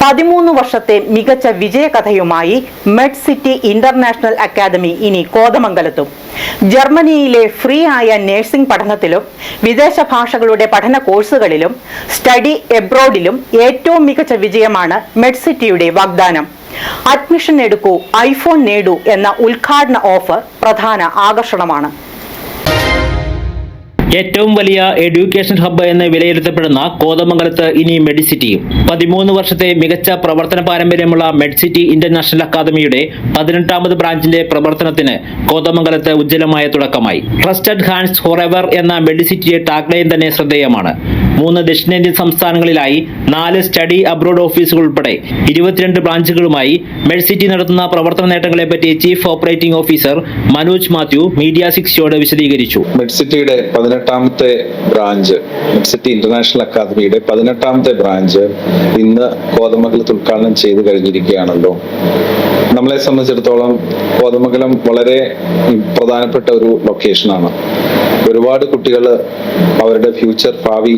പതിമൂന്ന് വർഷത്തെ മികച്ച വിജയകഥയുമായി മെഡ് സിറ്റി ഇന്റർനാഷണൽ അക്കാദമി ഇനി കോതമംഗലത്തും. ജർമ്മനിയിലെ ഫ്രീ ആയ നഴ്സിംഗ് പഠനത്തിലും വിദേശ ഭാഷകളുടെ പഠന കോഴ്സുകളിലും സ്റ്റഡി എബ്രോഡിലും ഏറ്റവും മികച്ച വിജയമാണ് മെഡ് സിറ്റിയുടെ വാഗ്ദാനം. അഡ്മിഷൻ എടുക്കൂ ഐഫോൺ നേടൂ എന്ന ഉദ്ഘാടന ഓഫർ പ്രധാന ആകർഷണമാണ്. ഏറ്റവും വലിയ എഡ്യൂക്കേഷൻ ഹബ്ബ് എന്ന് വിലയിരുത്തപ്പെടുന്ന കോതമംഗലത്ത് ഇനി മെഡിസിറ്റിയും പതിമൂന്ന് വർഷത്തെ മികച്ച പ്രവർത്തന പാരമ്പര്യമുള്ള മെഡ്സിറ്റി ഇന്റർനാഷണൽ അക്കാദമിയുടെ പതിനെട്ടാമത് ബ്രാഞ്ചിന്റെ പ്രവർത്തനത്തിന് കോതമംഗലത്ത് ഉജ്ജ്വലമായ തുടക്കമായി. ട്രസ്റ്റഡ് ഹാൻഡ്സ് ഫോർ എവർ എന്ന മെഡിസിറ്റിയെ ടാഗ്ലൈൻ തന്നെ ശ്രദ്ധേയമാണ്. മൂന്ന് ദക്ഷിണേന്ത്യൻ സംസ്ഥാനങ്ങളിലായി നാല് സ്റ്റഡി അബ്രോഡ് ഓഫീസുകൾ ഉൾപ്പെടെ ഇരുപത്തിരണ്ട് ബ്രാഞ്ചുകളുമായി മെഡ്സിറ്റി നടത്തുന്ന പ്രവർത്തന നേട്ടങ്ങളെ പറ്റി chief operating officer Manoj Mathew media സിക്സിയോട് വിശദീകരിച്ചു. മെഡ്സിറ്റിയുടെ പതിനെട്ടാമത്തെ ബ്രാഞ്ച് സിറ്റി ഇന്റർനാഷണൽ അക്കാദമിയുടെ പതിനെട്ടാമത്തെ ബ്രാഞ്ച് ഇന്ന് കോതമംഗലത്ത് ഉദ്ഘാടനം ചെയ്തു കഴിഞ്ഞിരിക്കുകയാണല്ലോ. നമ്മളെ സംബന്ധിച്ചിടത്തോളം കോതമംഗലം വളരെ പ്രധാനപ്പെട്ട ഒരു ലൊക്കേഷനാണ് ഒരുപാട് കുട്ടികൾ അവരുടെ ഫ്യൂച്ചർ ഭാവി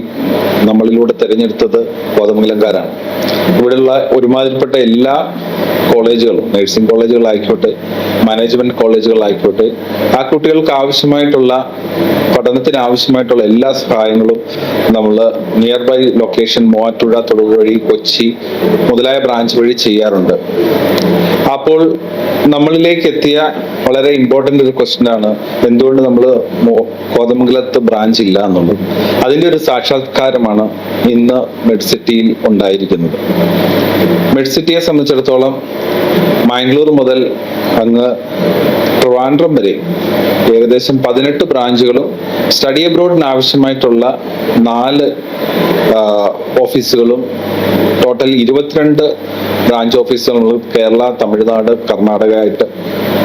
നമ്മളിലൂടെ തിരഞ്ഞെടുത്തത് കോതമംഗലംകാരാണ്. ഇവിടെയുള്ള ഒരുമാതിരിപ്പെട്ട എല്ലാ കോളേജുകളും നഴ്സിംഗ് കോളേജുകളായിക്കോട്ടെ മാനേജ്മെന്റ് കോളേജുകളായിക്കോട്ടെ ആ കുട്ടികൾക്ക് ആവശ്യമായിട്ടുള്ള പഠനത്തിന് ആവശ്യമായിട്ടുള്ള എല്ലാ സഹായങ്ങളും നമ്മൾ nearby location Muvattupuzha Thodupuzha Kochi മുതലായ ബ്രാഞ്ച് വഴി ചെയ്യാറുണ്ട്. അപ്പോൾ നമ്മളിലേക്ക് എത്തിയ വളരെ ഇമ്പോർട്ടന്റ് ഒരു ക്വസ്റ്റ്യൻ ആണ്. എന്തുകൊണ്ട് നമ്മൾ കോതമംഗലത്ത് ബ്രാഞ്ച് ഇല്ല എന്നുള്ളത്. അതിന്റെ ഒരു സാക്ഷാത്കാരമാണ് ഇന്ന് മെഡ്സിറ്റിയിൽ ഉണ്ടായിരിക്കുന്നത്. മെഡ്സിറ്റിയെ സംബന്ധിച്ചിടത്തോളം മാംഗ്ലൂർ മുതൽ അങ്ങ് ട്രിവാൻഡ്രം വരെ ഏകദേശം പതിനെട്ട് ബ്രാഞ്ചുകളും സ്റ്റഡി അബ്രോഡിന് ആവശ്യമായിട്ടുള്ള നാല് ഓഫീസുകളും ടോട്ടൽ ഇരുപത്തിരണ്ട് ബ്രാഞ്ച് ഓഫീസുകളും കേരള തമിഴ്നാട് കർണാടക ആയിട്ട്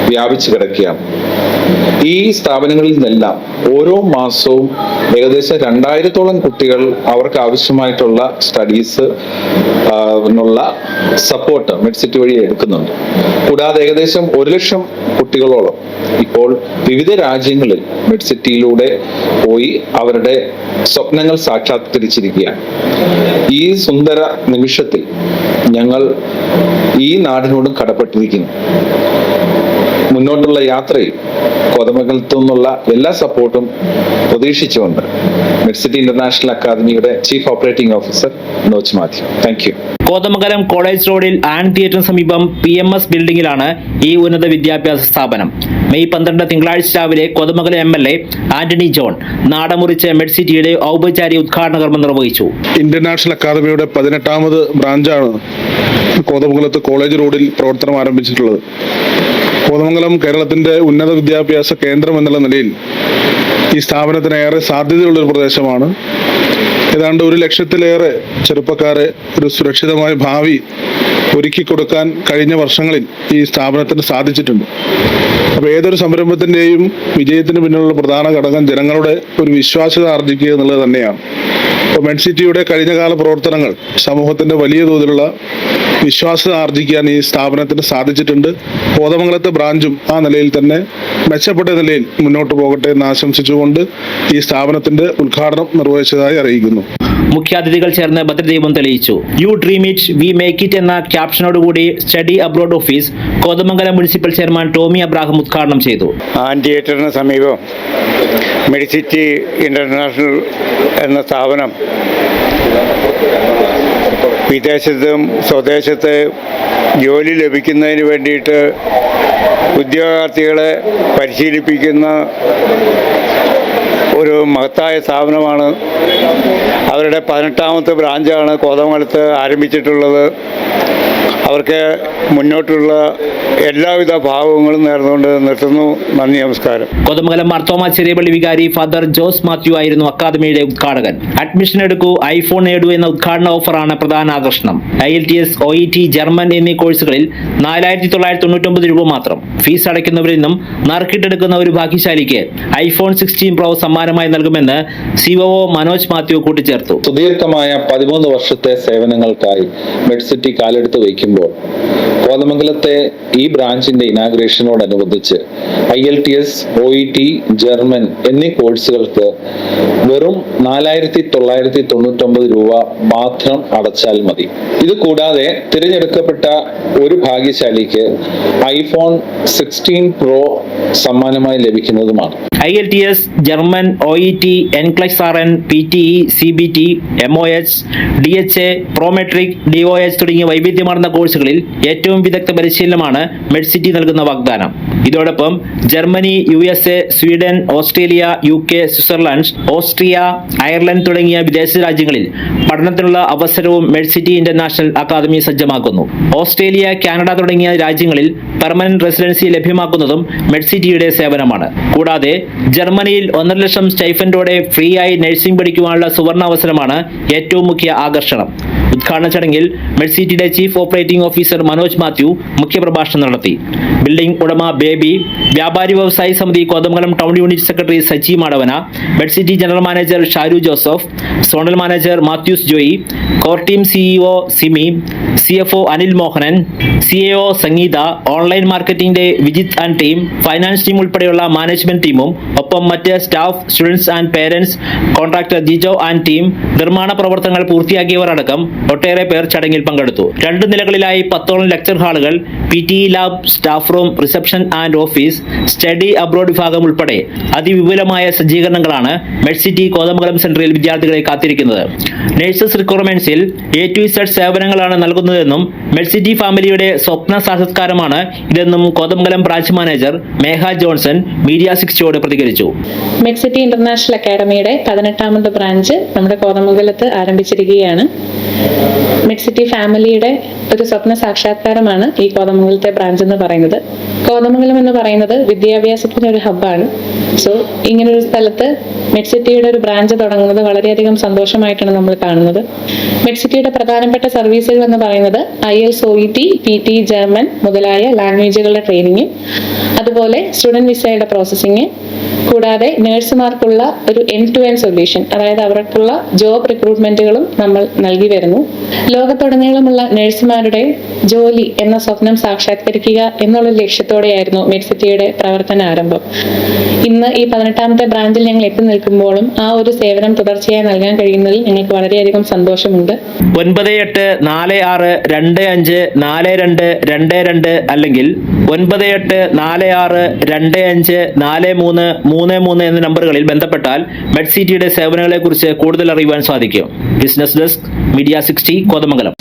വ്യാപിച്ചു കിടക്കുകയാണ്. ഈ സ്ഥാപനങ്ങളിൽ നിന്നെല്ലാം ഓരോ മാസവും ഏകദേശം രണ്ടായിരത്തോളം കുട്ടികൾ അവർക്ക് ആവശ്യമായിട്ടുള്ള സ്റ്റഡീസ് നുള്ള സപ്പോർട്ട് മെഡ്സിറ്റി വഴി എടുക്കുന്നുണ്ട്. കൂടാതെ ഏകദേശം ഒരു ലക്ഷം കുട്ടികളോളം ഇപ്പോൾ വിവിധ രാജ്യങ്ങളിൽ മെഡ്സിറ്റിയിലൂടെ പോയി അവരുടെ സ്വപ്നങ്ങൾ സാക്ഷാത്കരിച്ചിരിക്കുകയാണ്. ഈ സുന്ദര നിമിഷത്തിൽ ഞങ്ങൾ ഈ നാടിനോടും കടപ്പെട്ടിരിക്കുന്നു. മുന്നോട്ടുള്ള യാത്രയിൽ കോതമംഗലത്തു നിന്നുള്ള എല്ലാ സപ്പോർട്ടും പ്രതീക്ഷിച്ചുകൊണ്ട് മെഡ്സിറ്റി ഇന്റർനാഷണൽ അക്കാദമിയുടെ chief operating officer notch Mathew. Thank you Kothamangalam college റോഡിൽ ആൻ തിയേറ്ററിന് സമീപം പി എം എസ് ബിൽഡിംഗിലാണ് ഈ ഉന്നത വിദ്യാഭ്യാസ സ്ഥാപനം. മെയ് പന്ത്രണ്ട് തിങ്കളാഴ്ച രാവിലെ Kothamangalam M L A Antony John നാടമുറിച്ച് മെഡ്സിറ്റിയുടെ ഔപചാരിക ഉദ്ഘാടന കർമ്മം നിർവഹിച്ചു. ഇന്റർനാഷണൽ അക്കാദമിയുടെ പതിനെട്ടാമത് ബ്രാഞ്ചാണ് കോതമംഗലത്ത് കോളേജ് റോഡിൽ പ്രവർത്തനം ആരംഭിച്ചിട്ടുള്ളത്. കോതമംഗലം കേരളത്തിന്റെ ഉന്നത വിദ്യാഭ്യാസ കേന്ദ്രം എന്നുള്ള നിലയിൽ ഈ സ്ഥാപനത്തിന് ഏറെ സാധ്യതയുള്ള ഒരു പ്രദേശമാണ്. ഏതാണ്ട് ഒരു ലക്ഷത്തിലേറെ ചെറുപ്പക്കാരെ ഒരു സുരക്ഷിതമായ ഭാവി ഒരുക്കി കൊടുക്കാൻ കഴിഞ്ഞ വർഷങ്ങളിൽ ഈ സ്ഥാപനത്തിന് സാധിച്ചിട്ടുണ്ട്. അപ്പോൾ ഏതൊരു സംരംഭത്തിന്റെയും വിജയത്തിന് പിന്നിലുള്ള പ്രധാന ഘടകം ജനങ്ങളുടെ ഒരു വിശ്വാസ്യത ആർജിക്കുക എന്നുള്ളത് തന്നെയാണ്. അപ്പോൾ മെൻസിറ്റിയുടെ കഴിഞ്ഞകാല പ്രവർത്തനങ്ങൾ സമൂഹത്തിന്റെ വലിയ തോതിലുള്ള വിശ്വാസ്യത ആർജിക്കാൻ ഈ സ്ഥാപനത്തിന് സാധിച്ചിട്ടുണ്ട്. കോതമംഗലത്തെ ബ്രാഞ്ചും ആ നിലയിൽ തന്നെ മെച്ചപ്പെട്ട നിലയിൽ മുന്നോട്ട് പോകട്ടെ എന്ന് ആശംസിച്ചുകൊണ്ട് ഈ സ്ഥാപനത്തിന്റെ ഉദ്ഘാടനം നിർവഹിച്ചതായി അറിയിക്കുന്നു. മുഖ്യാതിഥികൾ ചേർന്ന് ഭദ്രദീപം തെളിയിച്ചു. You dream it we make it എന്ന ക്യാപ്ഷനോടുകൂടി study abroad office Kothamangalam municipal chairman Tomy Abraham ഉദ്ഘാടനം ചെയ്തു. ആൻ തിയേറ്ററിന് സമീപം മെഡിസിറ്റി ഇന്റർനാഷണൽ എന്ന സ്ഥാപനം വിദേശത്തും സ്വദേശത്ത് ജോലി ലഭിക്കുന്നതിന് വേണ്ടിയിട്ട് ഉദ്യോഗാർത്ഥികളെ പരിശീലിപ്പിക്കുന്ന ഒരു മഹത്തായ സ്ഥാപനമാണ്. അവരുടെ പതിനെട്ടാമത്തെ ബ്രാഞ്ചാണ് കോതമംഗലത്ത് ആരംഭിച്ചിട്ടുള്ളത്. അവർക്ക് മുന്നോട്ടുള്ള എല്ലാവിധ ഭാവങ്ങളും നേർന്നുകൊണ്ട് നിർത്തുന്നു. നന്ദി നമസ്കാരം. കോതമംഗലം മാർത്തോമ ചെറിയപള്ളി വികാരി ഫാദർ ജോസ് മാത്യു ആയിരുന്നു അക്കാദമിയുടെ ഉദ്ഘാടകൻ. അഡ്മിഷൻ എടുക്കൂ ഐഫോൺ നേടൂ എന്ന ഉദ്ഘാടന ഓഫറാണ് പ്രധാന ആകർഷണം. I L T S O E T German എന്നീ കോഴ്സുകളിൽ നാലായിരത്തി തൊള്ളായിരത്തി തൊണ്ണൂറ്റൊമ്പത് രൂപ മാത്രം. ഫീസ് അടയ്ക്കുന്നവരിൽ നിന്നും നറുക്കിട്ടെടുക്കുന്ന ഒരു ഭാഗ്യശാലിക്ക് ഐഫോൺ സിക്സ്റ്റീൻ പ്രോ സമ്മാനമായി നൽകുമെന്ന് സിഒഒ മനോജ് മാത്യു കൂട്ടിച്ചേർത്തു. സുദീർഘമായ പതിമൂന്ന് വർഷത്തെ സേവനങ്ങൾക്കായി മെഡ്സിറ്റി കാലെടുത്ത് Kimball. കോതമംഗലത്തെ ഈ ബ്രാഞ്ചിന്റെ ഇനാഗ്രേഷനോടനുബന്ധിച്ച് I L T S O E T German എന്നീ കോഴ്സുകൾക്ക് വെറും നാലായിരത്തി തൊള്ളായിരത്തി തൊണ്ണൂറ്റൊമ്പത് രൂപ മാത്രം അടച്ചാൽ മതി. ഇത് കൂടാതെ തിരഞ്ഞെടുക്കപ്പെട്ട ഒരു ഭാഗ്യശാലിക്ക് ഐഫോൺ സിക്സ്റ്റീൻ പ്രോ സമ്മാനമായി ലഭിക്കുന്നതുമാണ്. I L T S German O E T NCLEX R N P T E C B T M O H D H A Prometric D O H തുടങ്ങിയ വൈവിധ്യമാർന്ന കോഴ്സുകളിൽ ഏറ്റവും വിദഗ്ധ പരിശീലനമാണ് മെഡ്സിറ്റി നൽകുന്ന വാഗ്ദാനം. ഇതോടൊപ്പം Germany U S A Sweden Australia U K Switzerland Austria Ireland തുടങ്ങിയ വിദേശ രാജ്യങ്ങളിൽ പഠനത്തിനുള്ള അവസരവും മെഡ്സിറ്റി ഇന്റർനാഷണൽ അക്കാദമി സജ്ജമാക്കുന്നു. ഓസ്ട്രേലിയ കാനഡ തുടങ്ങിയ രാജ്യങ്ങളിൽ പെർമനന്റ് റെസിഡൻസി ലഭ്യമാക്കുന്നതും മെഡ്സിറ്റിയുടെ സേവനമാണ്. കൂടാതെ ജർമ്മനിയിൽ ഒന്നര ലക്ഷം സ്റ്റൈഫൻഡോടെ ഫ്രീ ആയി നഴ്സിംഗ് പഠിക്കുവാനുള്ള സുവർണ അവസരമാണ് ഏറ്റവും മുഖ്യ ആകർഷണം. ഉദ്ഘാടന ചടങ്ങിൽ Medcity chief operating officer Manoj Mathew മുഖ്യപ്രഭാഷണം നടത്തി. ബിൽഡിംഗ് ഉടമ ബേബി വ്യാപാരി വ്യവസായി സമിതി Kothamangalam town unit secretary Saji Madavana Medcity general manager Sharu Joseph zonal manager Mathews Joy core team CEO Simi C F O Anil Mohanan C A O Sangeetha online മാർക്കറ്റിംഗിന്റെ Vijith and team finance team ഉൾപ്പെടെയുള്ള management ടീമും ഒപ്പം മറ്റ് staff students and parents contractor Jijo and team നിർമ്മാണ പ്രവർത്തനങ്ങൾ പൂർത്തിയാക്കിയവർ അടക്കം ഒട്ടേറെ പേർ ചടങ്ങിൽ പങ്കെടുത്തു. രണ്ട് നിലകളിലായി പത്തോളം lecture ഹാളുകൾ P T lab staff room reception and office study abroad വിഭാഗം ഉൾപ്പെടെ അതിവിപുലമായ സജ്ജീകരണങ്ങളാണ് മെഡ്സിറ്റി കോതമംഗലം സെന്ററിൽ വിദ്യാർത്ഥികളെ കാത്തിരിക്കുന്നത്. നഴ്സസ് റിക്വയർമെന്റ്സിൽ എ ടു സെഡ് സേവനങ്ങളാണ് നൽകുന്നതെന്നും മെഡ്സിറ്റി ഫാമിലിയുടെ സ്വപ്ന സാക്ഷാത്കാരമാണ് ഇതെന്നും Kothamangalam branch manager Megha Johnson media സിക്സ്റ്റിയോട് പ്രതികരിച്ചു. മെഡ്സിറ്റി ഇന്റർനാഷണൽ അക്കാഡമിയുടെ പതിനെട്ടാമത് ബ്രാഞ്ച് നമ്മുടെ കോതമംഗലത്ത് ആരംഭിച്ചിരിക്കുകയാണ്. മെഡ്സിറ്റി ഫാമിലിയുടെ ഒരു സ്വപ്ന സാക്ഷാത്കാരമാണ് ഈ കോതമംഗലത്തെ ബ്രാഞ്ച് എന്ന് പറയുന്നത്. കോതമംഗലം എന്ന് പറയുന്നത് വിദ്യാഭ്യാസത്തിന്റെ ഒരു ഹബ്ബാണ് സോ ഇങ്ങനെ ഒരു സ്ഥലത്ത് മെഡ്സിറ്റിയുടെ ഒരു ബ്രാഞ്ച് തുടങ്ങുന്നത് വളരെയധികം സന്തോഷമായിട്ടാണ് നമ്മൾ കാണുന്നത്. മെഡ്സിറ്റിയുടെ പ്രധാനപ്പെട്ട സർവീസുകൾ എന്ന് പറയുന്നത് IELTS O P T German മുതലായ ലാംഗ്വേജുകളുടെ ട്രെയിനിങ് അതുപോലെ സ്റ്റുഡന്റ് വിസയുടെ പ്രോസസ്സിങ് കൂടാതെ നഴ്സുമാർക്കുള്ള ഒരു എൻ ടു എൻ സൊല്യൂഷൻ അതായത് അവർക്കുള്ള ജോബ് റിക്രൂട്ട്മെന്റുകളും നമ്മൾ നൽകി വരുന്നു. ലോകത്തുടനീളമുള്ള നഴ്സുമാരുടെ ജോലി എന്ന സ്വപ്നം സാക്ഷാത്കരിക്കുക എന്നുള്ള ലക്ഷ്യത്തോടെയായിരുന്നു മെഡ്സിറ്റിയുടെ പ്രവർത്തന ആരംഭം. ഇന്ന് ഈ പതിനെട്ടാമത്തെ ബ്രാഞ്ചിൽ ഞങ്ങൾ എത്തി നിൽക്കുമ്പോഴും ആ ഒരു സേവനം തുടർച്ചയായി നൽകാൻ കഴിയുന്നതിൽ ഞങ്ങൾക്ക് വളരെയധികം സന്തോഷമുണ്ട്. ഒൻപത് എട്ട് നാല് ആറ് രണ്ട് അഞ്ച് നാല് രണ്ട് രണ്ട് രണ്ട് അല്ലെങ്കിൽ ഒൻപത് എട്ട് നാല് ആറ് രണ്ട് അഞ്ച് നാല് മൂന്ന് മൂന്ന് മൂന്ന് എന്ന നമ്പറുകളിൽ ബന്ധപ്പെട്ടാൽ മെഡ്സിറ്റിയുടെ സേവനങ്ങളെക്കുറിച്ച് കൂടുതൽ അറിയുവാൻ സാധിക്കും. Business desk media sixty Kothamangalam.